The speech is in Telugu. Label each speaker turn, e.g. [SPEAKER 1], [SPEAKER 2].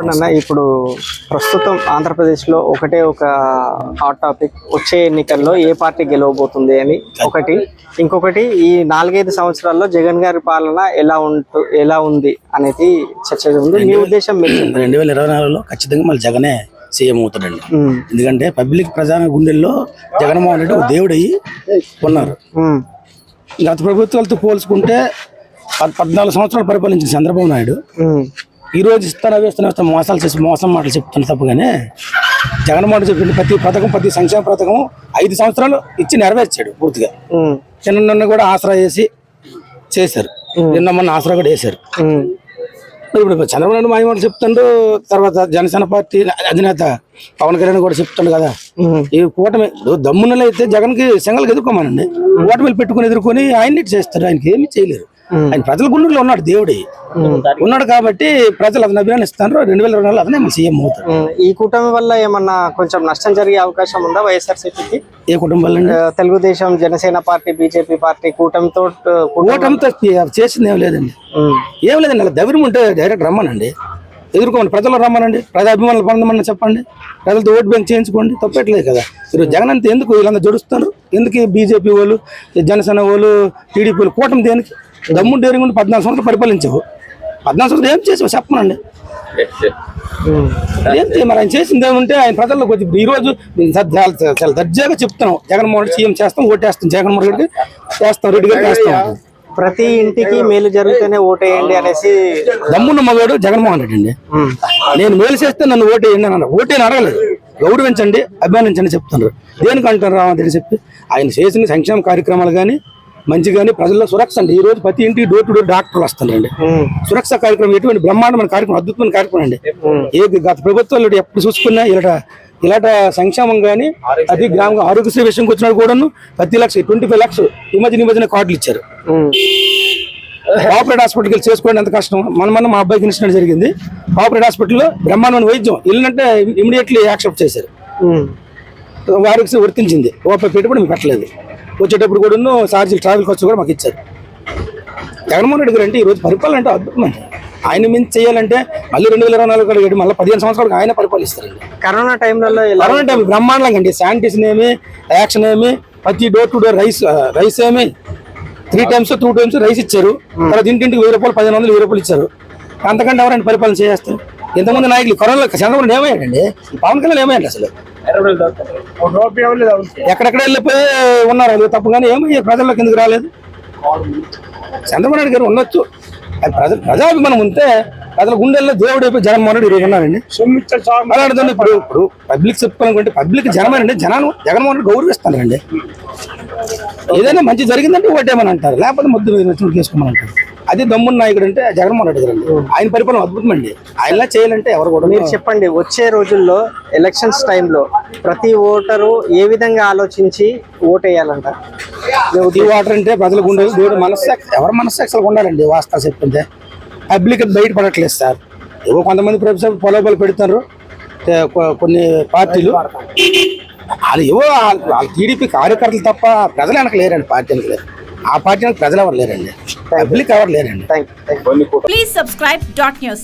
[SPEAKER 1] చెప్పండి అన్న ఇప్పుడు ప్రస్తుతం ఆంధ్రప్రదేశ్లో ఒకటే ఒక హాట్ టాపిక్ వచ్చే ఎన్నికల్లో ఏ పార్టీ గెలవబోతుంది అని ఒకటి. ఇంకొకటి ఈ నాలుగైదు సంవత్సరాల్లో జగన్ గారి పాలన ఎలా ఉంటు ఎలా ఉంది అనేది చర్చ ఉంది మీ ఉద్దేశం.
[SPEAKER 2] రెండు వేల ఇరవై నాలుగులో ఖచ్చితంగా మళ్ళీ జగనే సీఎం అవుతాడండి. ఎందుకంటే పబ్లిక్ ప్రధాన గుండెల్లో జగన్మోహన్ రెడ్డి ఒక దేవుడయ్యి ఉన్నారు. గత ప్రభుత్వాలతో పోల్చుకుంటే పద్- పద్నాలుగు సంవత్సరాలు పరిపాలించిన చంద్రబాబు నాయుడు
[SPEAKER 1] ఉమ్,
[SPEAKER 2] ఈ రోజు ఇస్తాను వేస్తాను వేస్తాను మోసాలు చేసి మోసం మాటలు చెప్తున్న తప్పగానే జగన్మోహన్ చెప్పిన ప్రతి పథకం ప్రతి సంక్షేమ పథకం ఐదు సంవత్సరాలు ఇచ్చి నెరవేర్చాడు పూర్తిగా. చిన్న కూడా ఆసరా వేసి చేశారు. నిన్న మొన్న ఆసరా కూడా వేశారు ఇప్పుడు చంద్రబాబు నాయుడు మాయమాట చెప్తుండు తర్వాత జనసేన పార్టీ అధినేత పవన్ కళ్యాణ్ కూడా చెప్తుండు కదా. ఈ కూటమి దమ్మునలు అయితే జగన్కి సింగల్ ఎదుర్కోమనండి కూటమిలు పెట్టుకుని ఎదుర్కొని ఆయన్ని చేస్తారు ఆయనకి ఏమీ చేయలేరు. ఆయన ప్రజల గుండెల్లో ఉన్నాడు దేవుడి. ఉన్నాడు కాబట్టి ప్రజలు అతను అభిమానిస్తారు రెండు వేల ఇరవై నాలుగు అతనే మన సీఎం అవుతారు.
[SPEAKER 1] ఈ కూటమి వల్ల ఏమన్నా కొంచెం నష్టం జరిగే అవకాశం ఉందా వైఎస్ఆర్సీపీకి?
[SPEAKER 2] ఏ కుటుంబాలు
[SPEAKER 1] ఆ, Telugu Desam Janasena party BJP party కూటమితో
[SPEAKER 2] కూటమితో చేసింది ఏం లేదండి. ఏం లేదండి అలా ధైర్యం ఉంటే డైరెక్ట్ రమ్మనండి. ఎదుర్కోండి ప్రజలు రమ్మనండి ప్రజా అభిమానులు పొందమని చెప్పండి ప్రజలతో ఓటు బ్యాంక్ చేయించుకోండి తప్పట్లేదు కదా. మీరు జగన్ అంతా ఎందుకు వీళ్ళంతా జడుస్తారు ఎందుకు బీజేపీ వాళ్ళు జనసేన వాళ్ళు టీడీపీ వాళ్ళు కూటమి దేనికి? దమ్ము డేరింగ్ ఉండి పద్నాలుగు సంవత్సరాలు పరిపాలించావు. పద్నాలుగు సంవత్సరాలు ఏం చేసావు? చెప్పనండి
[SPEAKER 1] ఉమ్,
[SPEAKER 2] ఏం చేయ- మరి ఆయన చేసింది ఏమంటే ఆయన ప్రజల్లో కొద్ది ఈ రోజు చాలా- దర్జాగా చెప్తున్నాం. జగన్మోహన్ రెడ్డి సీఎం చేస్తాం ఓటేస్తాం జగన్మోహన్ రెడ్డి చేస్తాం రెడ్డి గారికి చేస్తాం.
[SPEAKER 1] ప్రతి ఇంటికి మేలు జరిగితేనే ఓటేయండి అనేసి
[SPEAKER 2] దమ్మున్న మగాడు జగన్మోహన్ రెడ్డి అండి.
[SPEAKER 1] ఉమ్,
[SPEAKER 2] నేను మేలు చేస్తే నన్ను ఓటేయండి అని అన్నారు ఓటేని అడగలేదు. గౌరవించండి అభిమానించండి చెప్తున్నారు. దేనికి అంటారు రావంతి చెప్పి? ఆయన చేసిన సంక్షేమ కార్యక్రమాలు కానీ మంచి కానీ ప్రజల్లో సురక్ష అండి ఈ రోజు ప్రతి ఇంటికి డోర్ టు డోర్ డాక్టర్లు వస్తున్నారండి. సురక్ష కార్యక్రమం ఎటువంటి బ్రహ్మాండమైన కార్యక్రమం అద్భుతమైన కార్యక్రమం అండి. ఏ గత ప్రభుత్వాలు ఎప్పుడు చూసుకున్నా ఇలాట ఇలాట సంక్షేమం కానీ ప్రతి గ్రామ ఆరోగ్యశ్రీ విషయంకి వచ్చినాడు కూడాను ప్రతి లక్ష ట్వంటీ ఫైవ్ లక్ష ఈ మధ్య మధ్యన కార్డులు ఇచ్చారు. కార్పొరేట్ హాస్పిటల్కి వెళ్ళి చేసుకోవడం ఎంత కష్టం? మన మన మా అబ్బాయికి ఇన్సిడెంట్ జరిగింది. కార్పొరేట్ హాస్పిటల్లో బ్రహ్మాండమైన వైద్యం వెళ్ళినంటే ఇమీడియట్లీ యాక్సెప్ట్ చేశారు. వారికి వర్తించింది. రూపాయి పెట్టుబడి పెట్టలేదు. వచ్చేటప్పుడు కూడా ఛార్జీలు ట్రావెల్ ఖర్చు కూడా మాకు ఇచ్చారు. జగన్మోహన్ రెడ్డి గారు అంటే ఈ రోజు పరిపాలన అంటే అద్భుతం అండి. ఆయన మించి చేయాలంటే మళ్ళీ రెండు వేల ఇరవై నాలుగు కలిగి మళ్ళీ పదిహేను సంవత్సరాలకు ఆయన పరిపాలిస్తారండి.
[SPEAKER 1] కరోనా ఎలా
[SPEAKER 2] కరోనా టైం బ్రహ్మాండంగా అండి. శానిటేషన్ ఏమి యాక్షన్ ఏమి ప్రతి door to door rice rice ఏమి three times two times rice ఇచ్చారు. తర్వాత ఇంటింటికి వెయ్యి రూపాయలు పదిహేను వందలు వెయ్యి రూపాయలు ఇచ్చారు. అంతకంటే ఎవరైనా పరిపాలన చేస్తారు ఇంతమంది నాయకులు కరోనా చంద్రబాబు ఏమయ్యాడండి? పవన్ కళ్యాణ్ ఏమయ్యాడు అసలు? ఎక్కడెక్కడ వెళ్ళిపోయి ఉన్నారు? అది తప్పు కానీ ఏమయ్యారు ప్రజల్లోకి ఎందుకు రాలేదు? చంద్రబాబు నాయుడు గారు ఉండొచ్చు. అది ప్రజ ప్రజాభిమానం ఉంటే ప్రజల గుండెల్లో దేవుడు అయిపోయి జగన్మోహన్ రెడ్డి ఈరోజు ఉన్నారండి అలాంటిదండి ఇప్పుడు ఇప్పుడు పబ్లిక్ చెప్పుకోవాలనుకుంటే పబ్లిక్ జనమేనండి జనాలు జగన్మోహన్ రెడ్డి గౌరవిస్తానండి ఏదైనా మంచి జరిగిందంటే ఓటేమని అంటారు. లేకపోతే ముద్దు మీద నచ్చిన చేసుకోమని అంటారు. అది దమ్మున్న నాయకుడు అంటే జగన్మోహన్ రెడ్డి గారు ఆయన పరిపాలన అద్భుతం అండి. ఆయనలా చేయాలంటే ఎవరు కూడా
[SPEAKER 1] మీరు చెప్పండి వచ్చే రోజుల్లో ఎలక్షన్స్ టైంలో ప్రతి ఓటరు ఏ విధంగా ఆలోచించి ఓటేయాలంట?
[SPEAKER 2] ఈ వాటర్ అంటే ప్రజల గుండెలు దేవుడు మనస్సాక్షి ఎవరి మనస్సాక్షులకు ఉండాలండి వాస్తవ చెప్తుంటే? పబ్లిక్ బయట పడట్లేదు సార్. ఏవో కొంతమంది ప్రొఫెసర్ పొలబలు పెడుతున్నారు. కొన్ని పార్టీలు. వాళ్ళు ఏవో వాళ్ళ- వాళ్ళ టీడీపీ కార్యకర్తలు తప్ప ప్రజలు వెనక లేరండి పార్టీ వెనక లేరు. ఆ పార్టీ ప్రజలు ఎవరు లేరండి? పబ్లిక్ ఎవరు లేరండి?
[SPEAKER 3] Please subscribe dot news.